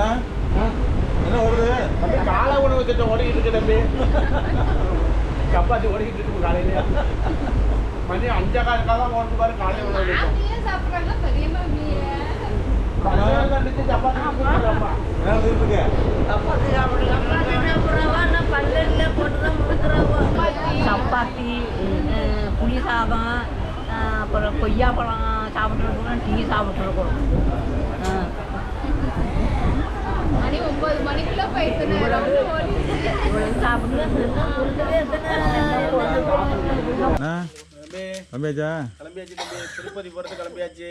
என்ன? தம்பி காலை உணவு திட்டம் ஓடிக்கிட்டு இருக்கு தம்பி. சப்பாத்தி ஓடிக்கிட்டு இருக்கு காலையில. மணி அஞ்சா காலம் ஓடுது பாரு காலை உணவு திட்டம். சப்பாத்தி புளி சாதம் அப்புறம் கொய்யாப்பழம் சாப்பிட்ருக்கோம் டீ சாப்பிட்ருக்கோம் மணி ஒன்பது மணிக்குள்ள போயிட்டு கிளம்பியாச்சு தம்பி. திருப்பதி போறது கிளம்பியாச்சு.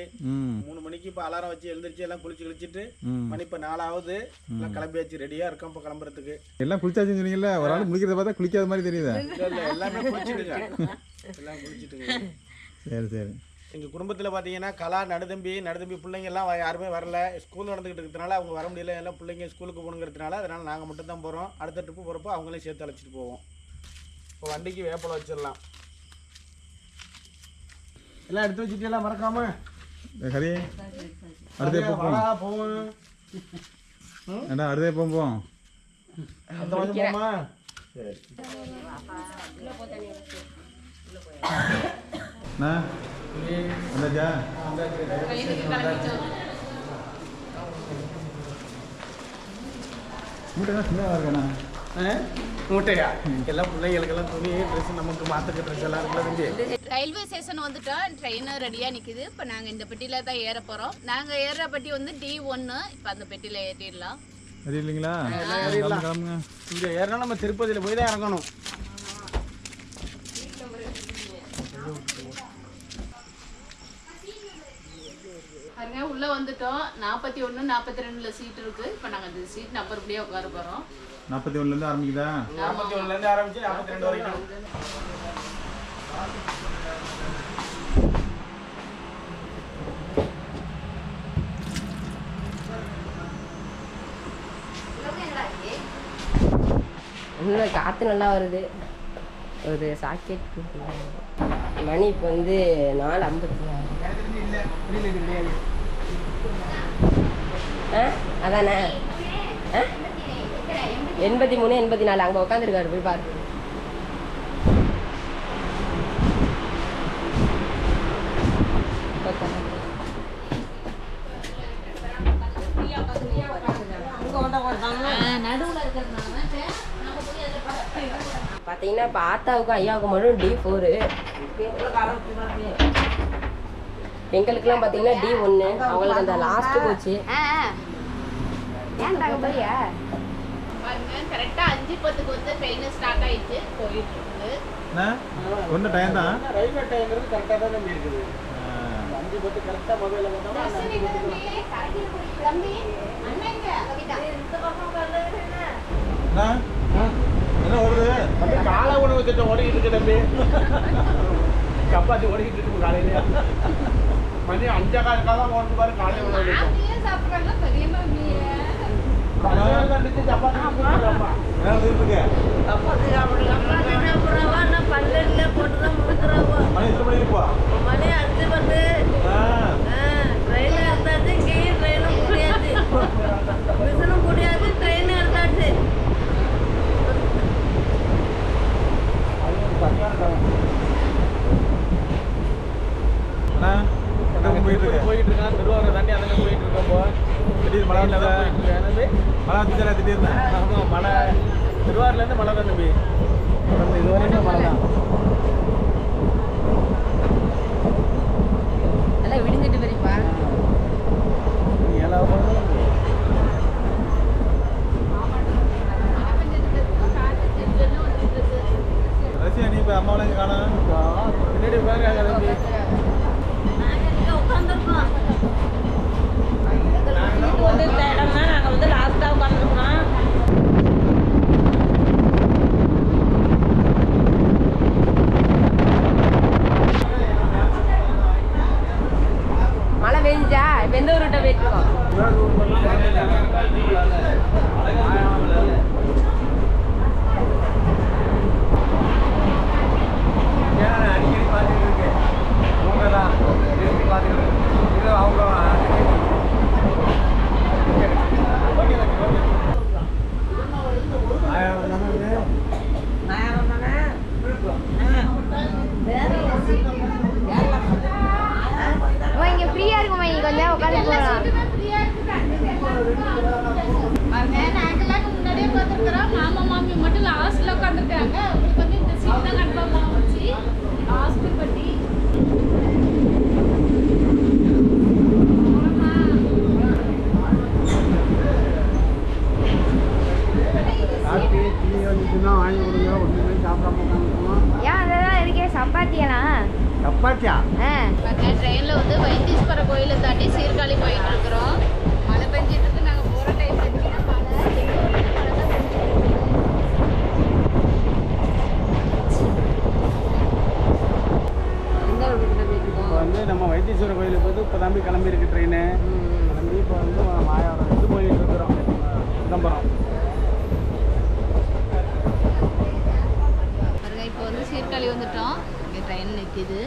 மூணு மணிக்கு இப்போ அலாரம் வச்சு எழுந்திரிச்சு எல்லாம் குளிச்சு கிழிச்சிட்டு ம். மணி இப்போ நாலாவது. எல்லாம் கிளம்பியாச்சு. ரெடியா இருக்கோம் இப்போ கிளம்புறதுக்கு. எல்லாம் குளிச்சாச்சுன்னு சொன்னீங்கல்ல ஒரு ஆள் குளிக்கிறத பார்த்தா குளிக்காத மாதிரி தெரியுதா? இல்ல இல்ல எல்லாமே குளிச்சுட்டுங்க. எல்லாம் குளிச்சுட்டுங்க. சரி சரி. எங்க குடும்பத்துல பாத்தீங்கன்னா கலா நடுதம்பி நடுதம்பி பிள்ளைங்க எல்லாம் வ- யாருமே வரல. ஸ்கூல் நடந்துகிட்டு இருக்கிறதுனால அவங்க வர முடியல. எல்லாம் பிள்ளைங்க ஸ்கூலுக்கு போகணுங்கிறதுனால அதனால நாங்க மட்டும் தான் போறோம். அடுத்த ட்ரிப்பு போறப்போ அவங்களையும் சேர்த்து அழைச்சிட்டு போவோம். இப்போ வண்டிக்கு வேப்பலை வச்சிடலாம். எல்லாம் எடுத்து வச்சுட்டு எல்லாம் மறக்காம ஹரி அடுத்த போவோம்? போவோம். ஏண்டா அடுத்த எப்போ போவோம்? அந்த மாதிரி போமா சரி. அண்ணா வந்தாச்சா மூட்டை சின்னதாக இருக்காண்ணா ஆ? மூட்டையா எல்லாம் பிள்ளைங்களுக்கெல்லாம் துணி ட்ரெஸ் நமக்கு மாத்துக்க ட்ரெஸ் எல்லாம் இருக்குல்ல தம்பி ரயில்வே ஸ்டேஷன் வந்துட்டோம் ட்ரெயின் ரெடியாக நிற்குது இப்போ நாங்கள் இந்த பெட்டியில் தான் ஏற போகிறோம் நாங்கள் ஏறுற பெட்டி வந்து டி ஒன்று இப்போ அந்த பெட்டியில் ஏறிடலாம். சரி இல்லைங்களா? எல்லாம் கிளம்புங்க ஏறிடலாம். இங்க ஏறினா நம்ம திருப்பதியில போய் தான் இறங்கணும் பாருங்க உள்ளே வந்துட்டோம். நாற்பத்தி ஒன்று நாற்பத்தி ரெண்டில் சீட் இருக்குது இப்போ நாங்கள் அந்த சீட் நம்பர் படியே உட்கார போகிறோம் நாற்பத்தி ஒன்றுலேருந்து ஆரம்பிக்குதா? நாற்பத்தி ஒண்ணுல இருந்து ஆரம்பிச்சு நாற்பத்தி ரெண்டு வரைக்கும். உள்ள காற்று நல்லா வருது. ஒரு சாக்கெட் மணி இப்போ வந்து நாலு ஐம்பத்தி ஆறு ஆ? அதானே? ஆ? எண்பத்தி மூணு எண்பத்தி நாலு. அங்கே உட்காந்துருக்காரு போய் பாரு. பார்த்தீங்கன்னா இப்போ ஆத்தாவுக்கும் ஐயாவுக்கும் மட்டும் டி ஃபோரு எங்களுக்குலாம் பார்த்தீங்கன்னா டி ஒன்று அவங்களுக்கு அந்த லாஸ்ட்டு போச்சு. பாருங்க கரெக்டாக அஞ்சு பத்துக்கு வந்து ட்ரெயின் ஸ்டார்ட் ஆயிடுச்சு. போயிட்டு இருக்குது அண்ணா ஒன்றும் டைம் தான். ரயில்வே டைம்ங்கிறது கரெக்டாக தான் தம்பி இருக்குது. அஞ்சு பத்து கரெக்டாக மொபைலில் அண்ணா என்ன? வருது? தம்பி காலை உணவு திட்டம் ஓடிக்கிட்டு இருக்கு தம்பி. சப்பாத்தி ஓடிக்கிட்டு இருக்கு காலையில மணி அஞ்சா கால காலம் ஓடுது பாரு காலை உணவு திட்டம் மாமியே சாப்பிடுறாங்க பெரிய மாமியே பசங்க கண்டிச்சு சப்பாத்தி கொடுக்குறாம்மா. என்ன வந்துட்டு இருக்கு மணி எத்தனை மணிக்கு போ ஆ அண்ணா போயிட்டு இருக்கு போயிட்டு இருக்கான். திருவாரூர் தாண்டி அதில் போயிட்டு இருக்கோம் போ திடீர்னு மழை மழை வந்துச்சா திடீர்னு? ஆமா மழை. திருவாரூர்லேருந்து மழை தான் தம்பி. தொடர்ந்து இது வரைக்கும் மழை தான். வந்து நம்ம வைத்தீஸ்வர கோயிலுக்கு வந்து இப்போ தம்பி கிளம்பியிருக்கு ட்ரெயினு தம்பி இப்போ வந்து மாயாவரம் இது போயிட்டு இருக்கிறோம் விளம்பரம் இப்போ வந்து சீர்காழி வந்துட்டோம். இங்கே ட்ரெயின் நிற்கிது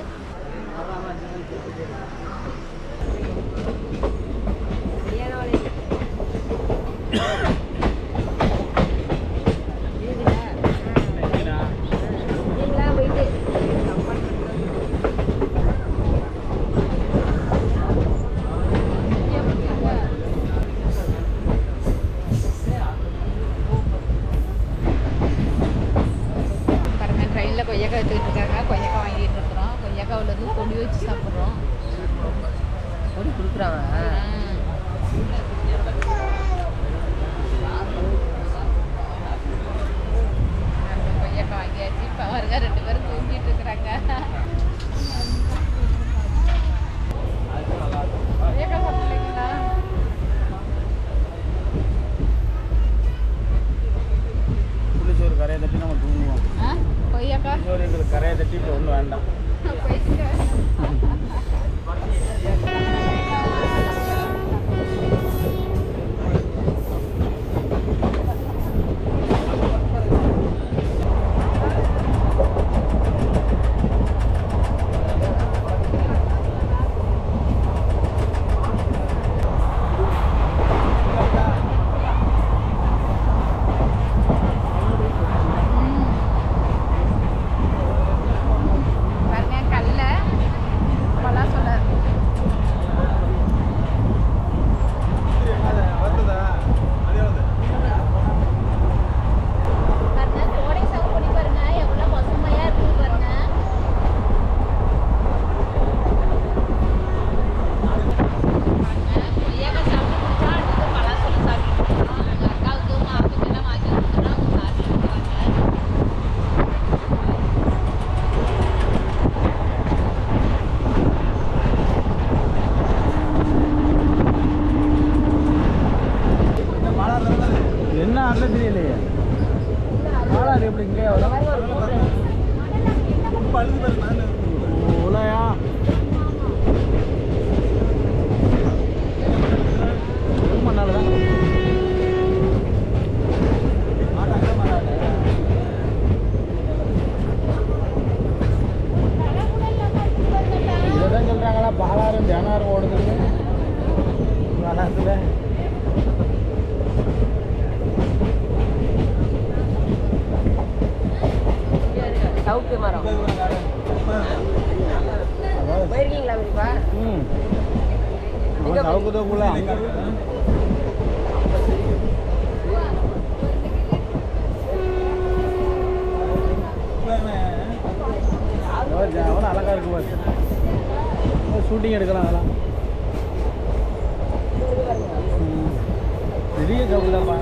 பெரிய கவுதாப்பா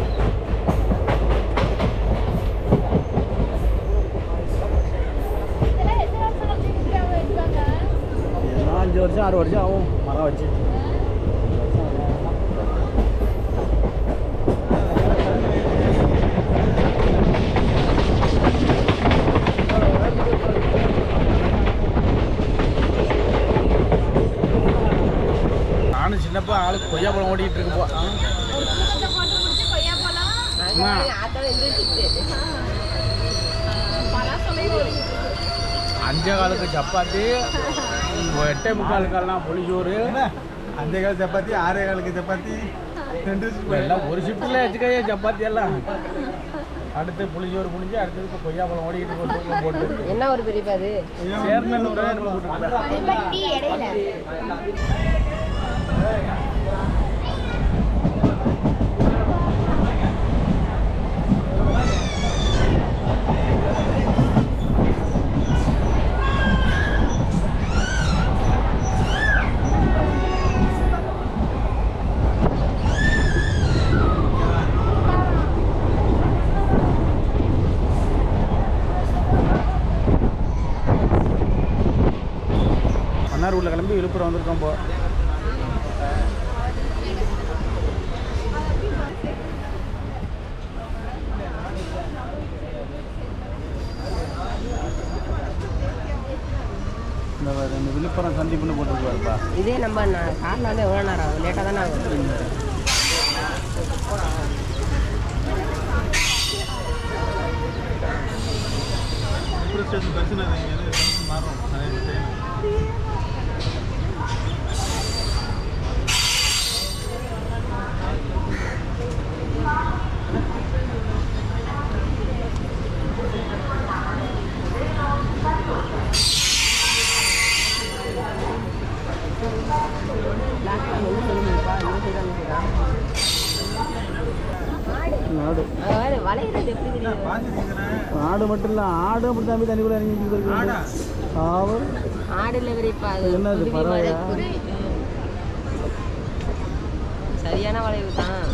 அஞ்சு வருஷம் ஆறு வருஷம் ஆகும் மரம் வச்சு நானும் சின்னப்பா ஆளுக்கு கொய்யா பழம் ஓடிக்கிட்டு இருக்கப்போ அஞ்சே காலுக்கு சப்பாத்தி எட்டே முக்காலுக்கெல்லாம் புளிச்சோறு அஞ்சே கால் சப்பாத்தி ஆறே காலுக்கு சப்பாத்தி எல்லாம் ஒரு ஷிஃப்ட்டில் வச்சுக்கையே சப்பாத்தி எல்லாம். அடுத்து புளிச்சோறு புளிஞ்சு அடுத்தது இப்போ கொய்யா பழம் ஓடிக்கிட்டு போட்டு போட்டு. என்ன ஒரு பிரிப்பு அது? ரூட்டில் கிளம்பி விழுப்புரம் வந்திருக்கோம் இப்போ இந்த பாரு, இந்த விழுப்புரம் சந்திப்புன்னு போட்டுருப்பாருப்பா. இதே நம்ம காரில் வந்து எவ்வளோ நேரம் ஆகும்? லேட்டாக தானே ஆகும்? ஸ்டேஷன் பிரச்சனை மாறும் ஆடு மட்டும் இல்லை ஆடு அப்படி தம்பி இறங்கி இருக்கு. ஆவர் ஆடுல விரிப்பா அது என்னது, குருவி. சரியான வளைவு தான்.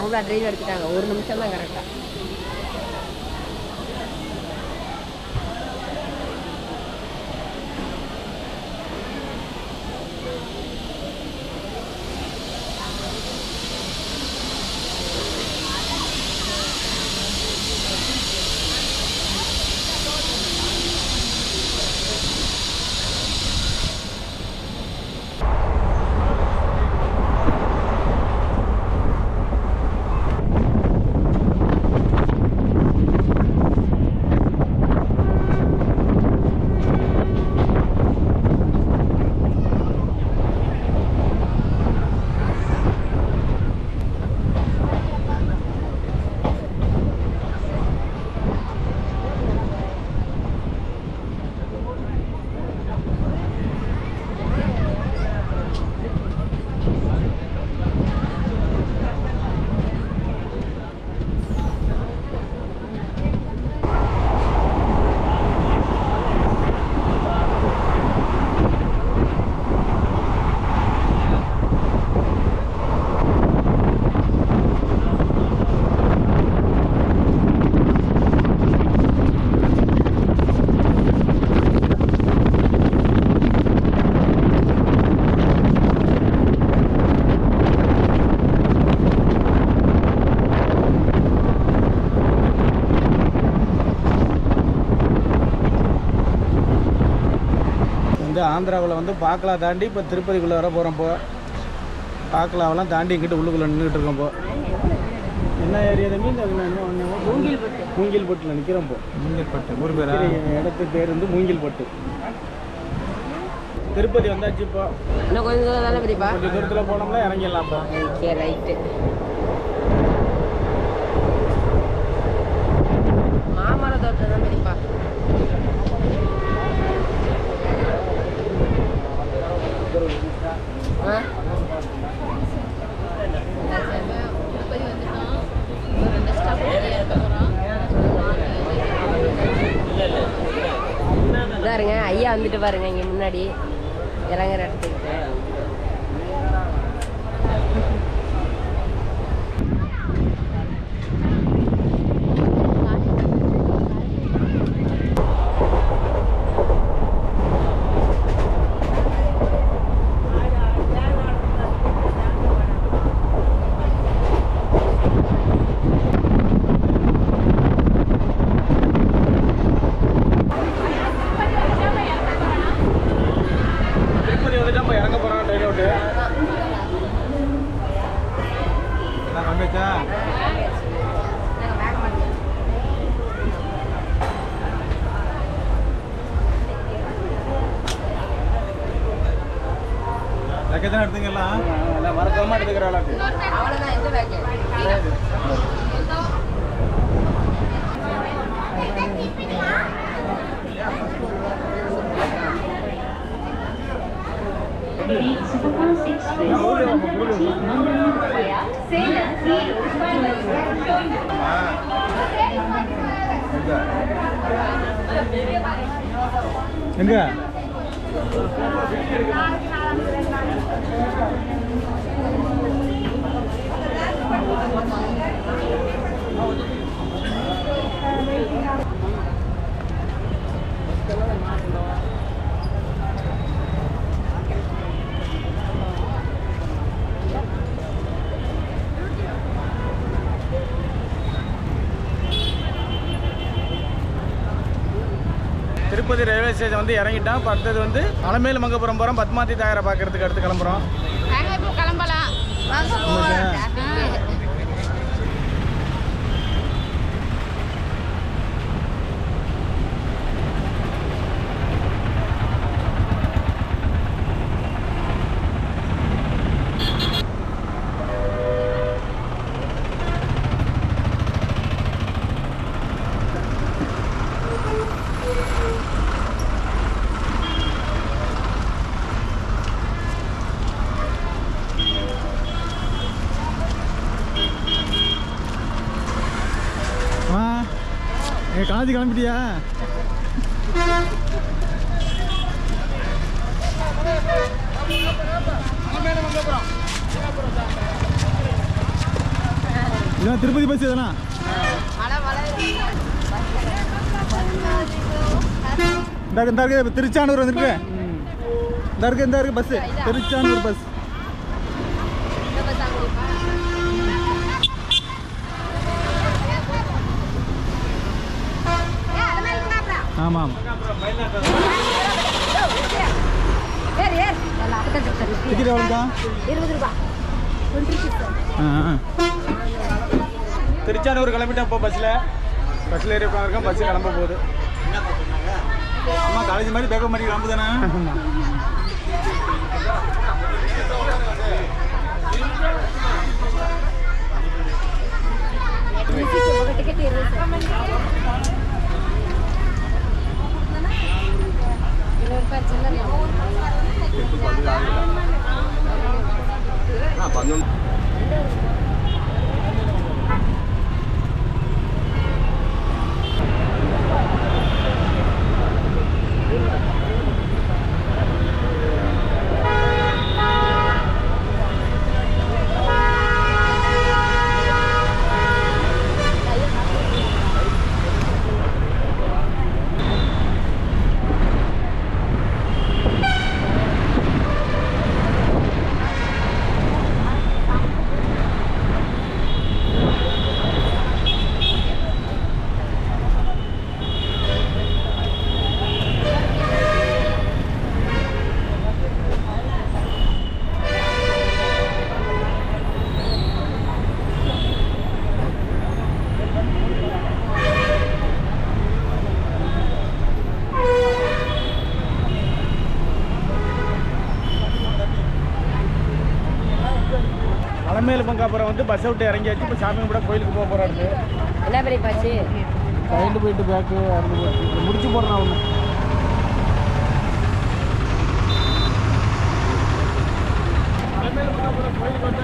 அவங்க ட்ரைவ் எடுத்துட்டாங்க ஒரு நிமிஷம் தான் கரெக்டாக வந்து ஆந்திராவில் வந்து பாக்கலா தாண்டி இப்போ திருப்பதிக்குள்ளே வர போகிறோம் இப்போ பாக்கலாவெல்லாம் தாண்டி இங்கிட்டு உள்ளுக்குள்ளே நின்றுட்டு இருக்கோம் இப்போ என்ன ஏரியா தம்பி? மூங்கில்பட்டில் நிற்கிறோம் இப்போ மூங்கில்பட்டு. ஊர் பேரா? இடத்து பேர் வந்து மூங்கில்பட்டு. திருப்பதி வந்தாச்சு இப்போ. இன்னும் கொஞ்சம் கொஞ்சம் தூரத்தில் போனோம்னா இறங்கிடலாம் இப்போ ஓகே ரைட்டு மாமர தோட்டம் தான் பெரியப்பா ஆ திருப்பதி வந்துட்டோம் ஒரு ரெண்டு ஸ்டாப் ஏற்க போகிறோம் இதாருங்க ஐயா வந்துட்டு பாருங்க இங்கே முன்னாடி. இறங்குற இடத்துக்கு திருப்பதி வந்துட்டு நம்ம இறங்க போகிறோம் ட்ரெயின் விட்டு எல்லாம் வந்துச்சா லக்கே தான் எடுத்துங்க எல்லாம் எல்லாம் மறக்காமல் எடுத்துக்கிற அளவுக்கு. எங்க? திருப்பதி ரயில்வே ஸ்டேஷன் வந்து இறங்கிட்டோம் இப்போ அடுத்தது வந்து அலமேலு மங்கபுரம் போகிறோம் பத்மாவதி தாயரை பார்க்கறதுக்கு அடுத்து கிளம்புறோம். கிளம்பலாம். வாங்க போகிறோம் எங்க காலேஜ் கிளம்பிட்டியா இதான் திருப்பதி பஸ் எதனா? இந்த இருக்கு திருச்சானூர் வந்துருக்கு. இந்த இருக்கு இந்த இருக்கு பஸ் திருச்சானூர் பஸ் ஆமாம். டிக்கெட் எவ்வளோதான் இருபது திருச்சானூர் கிளம்பிட்டேன் இப்போ பஸ்ஸில் பஸ்ஸில் ஏறி உட்காந்துருக்கோம் பஸ்ஸு கிளம்ப போகுது. அம்மா காலேஜ் மாதிரி பேக்க மாதிரி கிளம்புதானே? ఇరవై திருப்பங்காபுரம் வந்து பஸ் விட்டு இறங்கியாச்சு. இப்போ சாமி கூட கோயிலுக்கு போக போகிறாரு என்ன பெரிய பஸ்ஸு கைண்டு போயிட்டு பேக்கு அறுந்து போயிட்டு முடிச்சு போடுறான் ஒன்று கோயிலுக்கு வந்து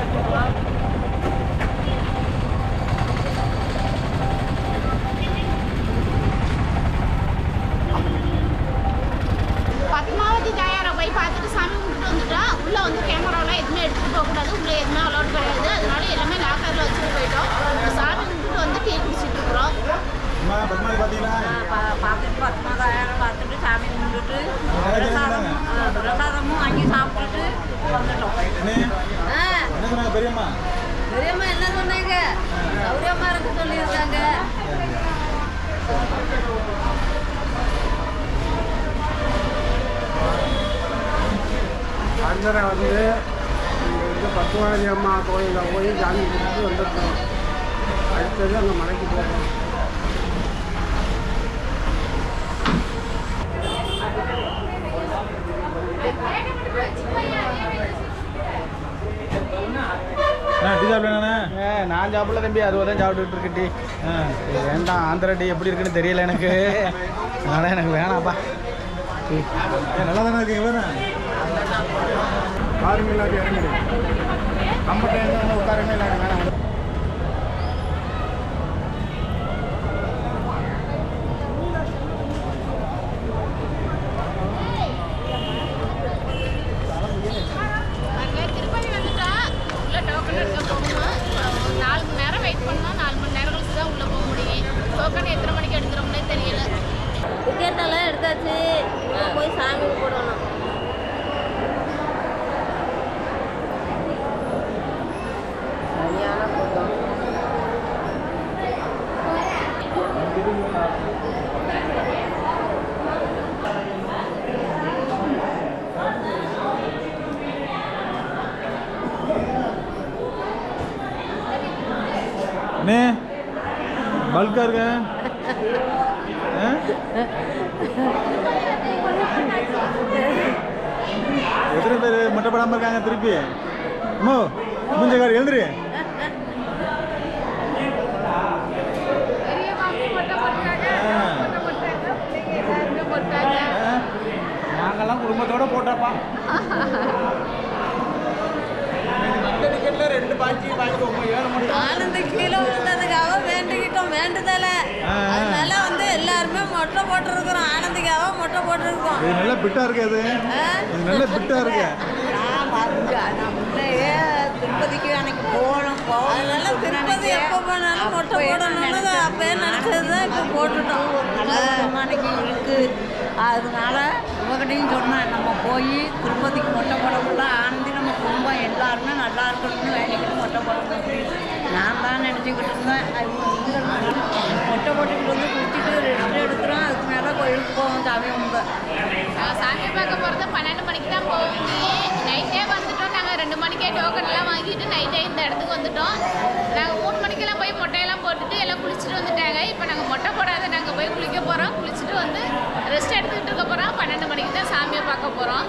அஞ்சரை வந்து இங்கே வந்து பத்துவாதி அம்மா கோயிலில் போய் சாமி கும்பிட்டு வந்துருக்கோம் அடுத்தது அங்கே மலைக்கு போகிறோம் நான் சாப்பிடல தம்பி அதுவாக தான் சாப்பிட்டுட்டு இருக்கு டீ. ஆ. இது வேண்டாம் ஆந்திரா டீ எப்படி இருக்குன்னு தெரியல எனக்கு. அதனால் எனக்கு வேணாம்ப்பா. நல்லா தானே இருக்கீங்க ஆர்மி இல்லாட்டி இறங்கிடு நம்ம எங்கே வந்து உட்காரமே இல்லாட்டி வேணாம் திருப்பதி டோக்கன் போகணும் நாலு மணி நேரம் வெயிட் நாலு மணி நேரம் போக முடியும் டோக்கன் எத்தனை மணிக்கு எடுக்கிறோம்னே தெரியல டிக்கெட் எல்லாம் எடுத்தாச்சு. போய் சாமி கும்பிடணும். பல்கா இருக்க எத்தனை பேர் முட்டை இருக்காங்க திருப்பி? அம்மோ மூஞ்சக்கார் எழுந்துரு பெரிய பாம்பு மட்டும் போட்டாங்க ஆ. மட்டும் போட்டாங்க பிள்ளைங்க எல்லாருமே போட்டாங்க ஆ? நாங்கெல்லாம் குடும்பத்தோட போட்டோப்பா இந்த டிக்கெட்டில் ரெண்டு பாக்கி வாங்கிக்கோங்க ஏழு மட்டும் ஆனந்த கீழே விழுந்ததுக்காக வேண்டிக்கிட்டோம் வேண்டுதலை ஆ, ஆ. அதனால வந்து மொட்டை போட்டிருக்கிறோம். ஆனந்திக்காக மொட்டை போட்டிருக்கோம். இது நல்ல பிட்டா இருக்கு அது. இது நல்ல பிட்டா இருக்கு. திருப்பதிக்கு அன்னைக்கு போகணும் அதனால திருப்பதி எப்போ போனாலும் மொட்டை போடணும்னு அப்பயே நினச்சது தான் இப்போ போட்டுட்டோம். அன்னைக்கு இருக்கு. அதனால இவகிட்டையும் சொன்னேன். நம்ம போய் திருப்பதிக்கு மொட்டை போடக்குள்ள ஆனந்தி நம்ம குடும்பம் எல்லாருமே நல்லா இருக்கணும்னு வேண்டிக்கிட்டு மொட்டை போடணும் அப்படின்னு. நான் தான் நினச்சிக்கிட்டு இருந்தேன். மொட்டை போட்டுக்கிட்டு வந்து குடிச்சிட்டு ரெஸ்ட் எடுத்துரும். அதுக்கு மேலே கோயிலுக்கு போவோம் சாமி கும்பிட நாங்கள் சாமி பார்க்க போகிறது பன்னெண்டு மணிக்கு தான் போவீங்க நைட்டே வந்துட்டோம். நாங்கள் ரெண்டு மணிக்கே டோக்கன் எல்லாம் வாங்கிட்டு நைட்டே இந்த இடத்துக்கு வந்துட்டோம். நாங்கள் மூணு மணிக்கெல்லாம் போய் மொட்டையெல்லாம் போட்டுட்டு எல்லாம் குளிச்சுட்டு வந்துட்டாங்க. இப்போ நாங்கள் மொட்டை போடாத நாங்கள் போய் குளிக்க போகிறோம் குளிச்சுட்டு வந்து ரெஸ்ட் எடுத்துக்கிட்டு இருக்க போகிறோம் பன்னெண்டு மணிக்கு தான் சாமியை பார்க்க போகிறோம்